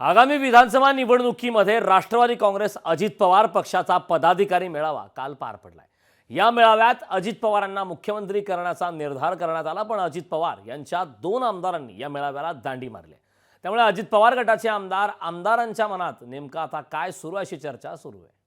आगामी विधानसभा निवडणुकीमध्ये राष्ट्रवादी काँग्रेस अजित पवार पक्षाचा पदाधिकारी मेळावा काल पार पडलाय. या मेळाव्यात अजित पवारांना मुख्यमंत्री करण्याचा निर्धार करण्यात आला पण अजित पवार यांच्या दोन आमदारांनी या मेळाव्याला दांडी मारली. त्यामुळे अजित पवार गटाचे आमदार आमदारांच्या मनात नेमकं आता काय सुरू आहे अशी चर्चा सुरू आहे.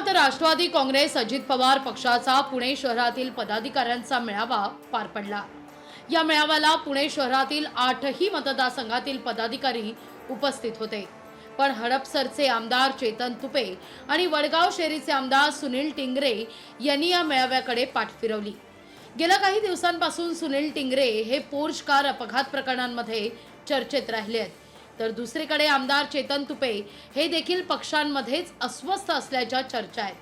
पुण्यात राष्ट्रवादी काँग्रेस अजित पवार पक्षाचा पुणे शहरातील पदाधिकाऱ्यांचा मेळावा पार पडला. या मेळाव्याला पुणे शहरातील आठही मतदारसंघातील पदाधिकारी उपस्थित होते. पण हडपसरचे आमदार चेतन तुपे आणि वडगाव शेरीचे आमदार सुनील टिंगरे यांनी या मेळाव्याकडे पाठ फिरवली. गेल्या काही दिवसांपासून सुनील टिंगरे हे पोर्श कार अपघात प्रकरणांमध्ये चर्चेत राहिले आहेत. तर दुसरीकडे आमदार चेतन तुपे हे देखील पक्षांमध्येच अस्वस्थ असल्याच्या चर्चा आहेत.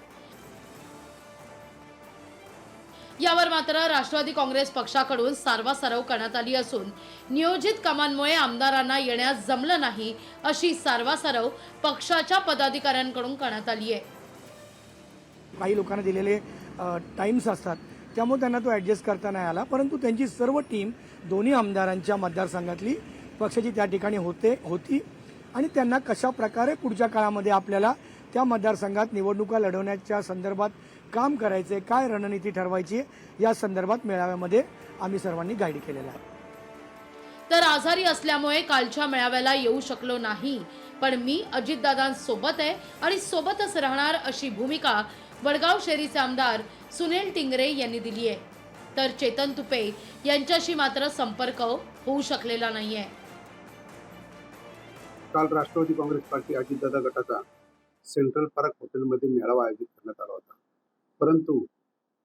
यावर मात्र राष्ट्रवादी काँग्रेस पक्षाकडून सारवासारव करण्यात आली असून नियोजित कामांमुळे आमदारांना येण्यास जमलं नाही अशी सारवासारव पक्षाच्या पदाधिकाऱ्यांकडून करण्यात आली आहे. काही लोकांना दिलेले टाईम्स असतात त्यामुळे त्यांना तो ॲडजस्ट करता नाही आला परंतु त्यांची सर्व टीम दोन्ही आमदारांच्या मतदारसंघातली पक्षाची त्या ठिकाणी होते होती. आणि त्यांना कशा प्रकारे पुढच्या काळामध्ये आपल्याला त्या मतदारसंघात निवडणुका लढवण्याच्या संदर्भात काम करायचे काय रणनीती ठरवायची या संदर्भात मेळाव्यामध्ये आम्ही सर्वांनी गाईड केलेलं आहे. तर आजारी असल्यामुळे कालच्या मेळाव्याला येऊ शकलो नाही. पण मी अजितदादांसोबत आहे आणि सोबतच राहणार अशी भूमिका वडगाव शेरीचे आमदार सुनील टिंगरे यांनी दिली आहे. तर चेतन तुपे यांच्याशी मात्र संपर्क होऊ शकलेला नाही आहे काल राष्ट्रवादी काँग्रेस पार्टी अजितदादा गटाचा सेंट्रल पार्क हॉटेलमध्ये मेळावा आयोजित करण्यात आला होता. परंतु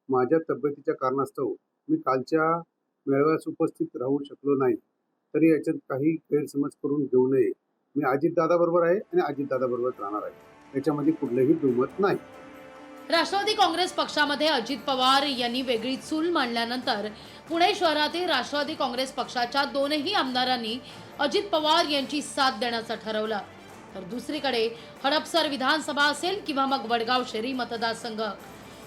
माझ्या तब्येतीच्या कारणास्तव मी कालच्या मेळाव्यास उपस्थित राहू शकलो नाही. तरी याच्यात काही गैरसमज करून घेऊ नये. मी अजितदादाबरोबर आहे आणि अजितदादाबरोबर राहणार आहे. याच्यामध्ये कुठलंही दुमत नाही. राष्ट्रवादी काँग्रेस पक्षामध्ये अजित पवार यांनी वेगळी चूल मांडल्यानंतर पुणे शहरातील राष्ट्रवादी काँग्रेस पक्षाच्या दोनही आमदारांनी अजित पवार यांची साथ देण्याचं ठरवलं. तर दुसरीकडे हडपसर विधानसभा असेल किंवा मग वडगाव शेरी मतदारसंघ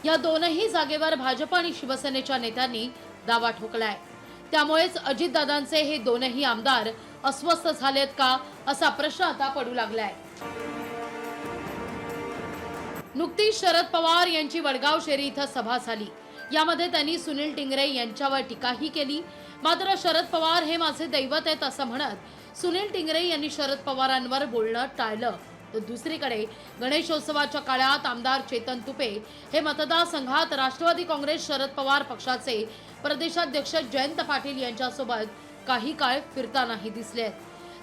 या दोनही जागेवर भाजप आणि शिवसेनेच्या नेत्यांनी दावा ठोकलाय. त्यामुळेच अजितदादांचे हे दोनही आमदार अस्वस्थ झालेत का असा प्रश्न आता पडू लागलाय. नुकतीच शरद पवार यांची वडगाव शेरी इथं सभा झाली. यामध्ये त्यांनी सुनील टिंगरे यांच्यावर टीकाही केली. मात्र शरद पवार हे माझे दैवत आहेत असं म्हणत सुनील टिंगरे यांनी शरद पवारांवर बोलणं टाळलं. तर दुसरीकडे गणेशोत्सवाच्या काळात आमदार चेतन तुपे हे मतदारसंघात राष्ट्रवादी काँग्रेस शरद पवार पक्षाचे प्रदेशाध्यक्ष जयंत पाटील यांच्यासोबत काही काळ फिरतानाही दिसले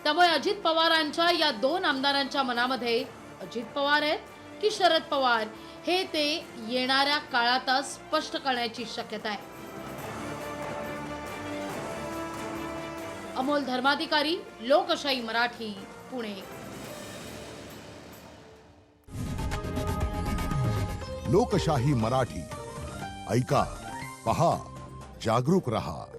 त्यामुळे अजित पवारांच्या या दोन आमदारांच्या मनामध्ये अजित पवार आहेत की शरद पवार हे ते येणाऱ्या काळातच स्पष्ट करण्याची शक्यता आहे. अमोल धर्माधिकारी लोकशाही मराठी पुणे. लोकशाही मराठी. ऐका पहा जागरूक रहा.